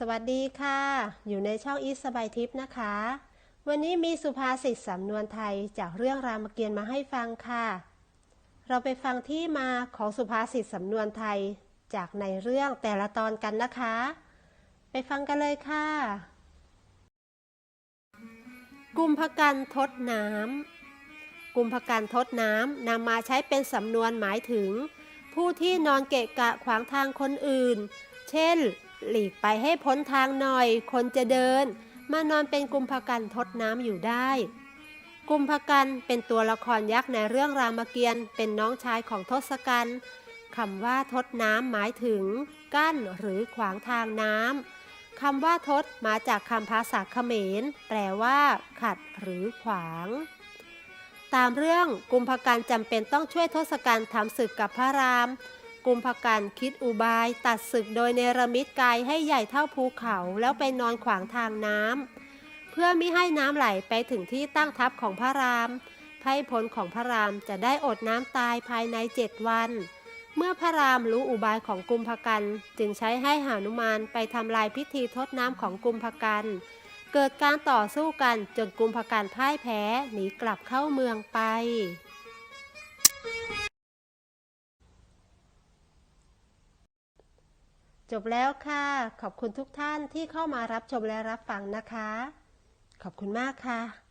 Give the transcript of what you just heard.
สวัสดีค่ะ อยู่ในช่องอีสสบายทิพย์นะคะ วันนี้มีสุภาษิตสำนวนไทยจากเรื่องรามเกียรติ์มาให้ฟังค่ะ เราไปฟังที่มาของสุภาษิตสำนวนไทยจากในเรื่องแต่ละตอนกันนะคะ ไปฟังกันเลยค่ะ กุมภกันทดน้ำกุมภกันทดน้ำนำมาใช้เป็นสำนวนหมายถึง ผู้ที่นอนเกะกะขวางทางคนอื่น เช่น หลีกไปให้พ้นทางหน่อย คนจะเดิน มานอนเป็นกุมภกันทดน้ำอยู่ได้ กุมภกันเป็นตัวละครยักษ์ในเรื่องรามเกียรติ์เป็นน้องชายของทศกัณฐ์คำว่าทดน้ำหมายถึง กั้นหรือขวางทางน้ำคำว่าทดมาจากคำภาษาเขมร แปลว่า ขัดหรือขวาง ตามเรื่องกุมภกันจำเป็นต้องช่วยทศกัณฐ์ทำศึกกับพระราม กุมภกันคิดอุบาย ตัดศึกโดยเนรมิตกายให้ใหญ่เท่าภูเขาแล้วไปนอนขวางทางน้ำเพื่อมิให้น้ำไหลไปถึงที่ตั้งทัพของพระรามไพร่พลของพระรามจะได้อดน้ำตายภายในเจ็ดวัน เมื่อพระรามรู้อุบายของกุมภกันจึงใช้ให้หานุมานไปทำลายพิธีทดน้ำของกุมภกันเกิดการต่อสู้กันจนกุมภกันพ่ายแพ้หนีกลับเข้าเมืองไป จบแล้วค่ะ ขอบคุณทุกท่านที่เข้ามารับชมและรับฟังนะคะ ขอบคุณมากค่ะ